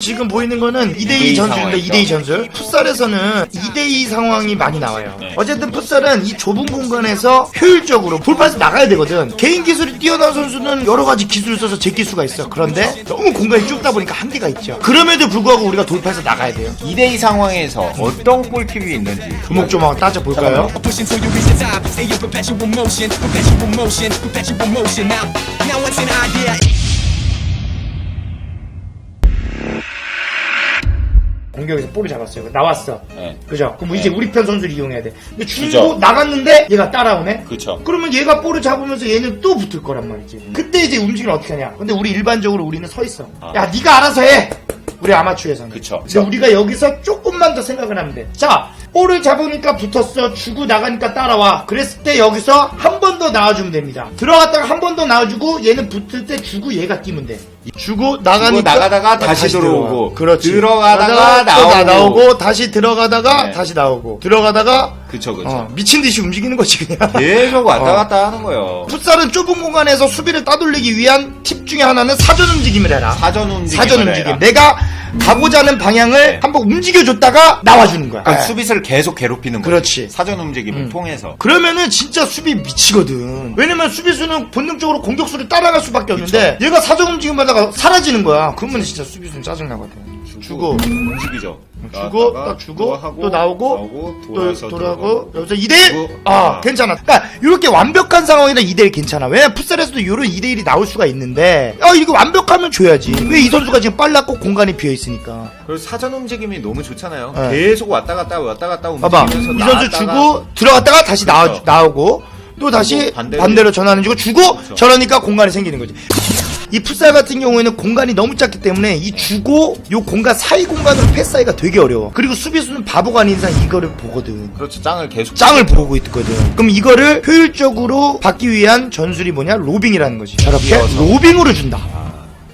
지금 보이는 거는 2대2 2대2 전술인데 상황이죠. 2대2 전술. 풋살에서는 2대2 상황이 많이 나와요. 네. 어쨌든 풋살은 이 좁은 공간에서 효율적으로 돌파해서 나가야 되거든. 개인 기술이 뛰어난 선수는 여러 가지 기술을 써서 제낄 수가 있어. 그런데 너무 공간이 좁다 보니까 한계가 있죠. 그럼에도 불구하고 우리가 돌파해서 나가야 돼요. 2대2 상황에서 어떤 꿀팁이 있는지 조목조목 따져볼까요? Pushing till you reach the top. Stay in perpetual motion, perpetual motion, perpetual motion. Now, now what's an idea? 공격에서 볼을 잡았어요. 나왔어. 네. 그죠? 그럼 이제 우리 편 선수를 이용해야 돼. 근데 그죠. 나갔는데 얘가 따라오네? 그쵸. 그러면 얘가 볼을 잡으면서 얘는 또 붙을 거란 말이지. 그때 이제 움직임을 어떻게 하냐? 근데 우리 일반적으로 우리는 서 있어. 아. 야, 네가 알아서 해. 우리 아마추어에서는. 그쵸. 근데 우리가 여기서 조금만 더 생각을 하면 돼. 자, 볼을 잡으니까 붙었어. 주고 나가니까 따라와. 그랬을 때 여기서 한 번 더 나와주면 됩니다. 들어갔다가 한 번 더 나와주고 얘는 붙을 때 주고 얘가 뛰면 돼. 주고 나가니까 주고 나가다가 아, 다시. 들어오고. 그렇지. 들어가다가 또 나- 나오고. 나오고 다시 들어가다가 네. 다시 나오고 들어가다가 그쵸, 그쵸. 어, 미친 듯이 움직이는 거지 그냥. 계속 왔다 어. 갔다 하는 거예요. 풋살은 좁은 공간에서 수비를 따돌리기 위한 팁 중에 하나는 사전 움직임을 해라. 사전 움직임. 사전 움직임. 내가 가고자 하는 방향을 한번 움직여줬다가 나와주는 거야. 그러니까 예. 수비수를 계속 괴롭히는 거죠. 그렇지. 사전 움직임을 통해서. 그러면은 진짜 수비 미치거든. 왜냐면 수비수는 본능적으로 공격수를 따라갈 수밖에 없는데 얘가 사전 움직임 하다가 사라지는 거야. 그러면 진짜 수비수는 짜증나거든. 주고 움직이죠. 주고 나왔다가 딱 주고 하고, 또 나오고, 또 돌아서 돌아가고 들어가고. 여기서 2대1 주고, 아 아. 괜찮아 그러니까 이렇게 완벽한 상황이라 2대1 괜찮아 왜냐면 풋살에서도 이런 2대1이 나올 수가 있는데 아 이거 완벽하면 줘야지 왜 이 선수가 지금 빨랐고 공간이 비어있으니까 그리고 사전 움직임이 너무 좋잖아요. 네. 계속 왔다 갔다 왔다 갔다 봐봐 움직이면서 이 선수 나왔다가 주고 들어갔다가 다시 그렇죠. 나오고 또 다시 반대로, 반대로. 전환을 주고 주고 저러니까 공간이 생기는 거지 이 풋살 같은 경우에는 공간이 너무 작기 때문에 이 주고 요 공간 사이 공간으로 패스하기가 되게 어려워 그리고 수비수는 바보가 아닌 이상 이거를 보거든 그렇죠. 짱을 계속 짱을 보고 있거든. 그럼 이거를 효율적으로 받기 위한 전술이 뭐냐? 로빙이라는 거지. 저렇게. 로빙으로 준다.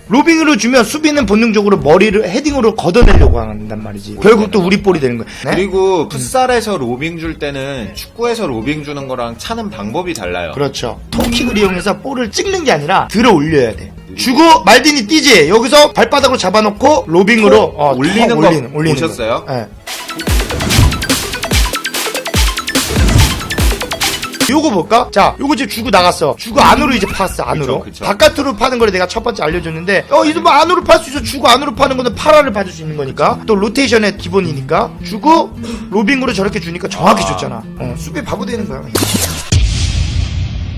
로빙으로 주면 수비는 본능적으로 머리를 헤딩으로 걷어내려고 한단 말이지. 결국 또 우리 볼이 되는 거야. 네? 그리고 풋살에서 로빙 줄 때는 축구에서 로빙 주는 거랑 차는 방법이 달라요. 그렇죠. 톱킥을 이용해서 볼을 찍는 게 아니라 들어 올려야 돼. 주고 말딘이 뛰지. 여기서 발바닥으로 잡아놓고 로빙으로 톡 어, 올리는 톡거 올리는, 보셨어요? 거. 예. 요거 볼까? 자, 요거 이제 주고 나갔어. 주고 안으로 이제 파스 안으로. 그쵸, 그쵸. 바깥으로 파는 거를 내가 첫 번째 알려줬는데, 어, 이거 뭐 안으로 팔 수 있어. 주고 안으로 파는 거는 파라를 받을 수 있는 거니까. 또 로테이션의 기본이니까. 주고 로빙으로 저렇게 주니까 정확히 아. 줬잖아. 어, 수비 바보 되는 거야.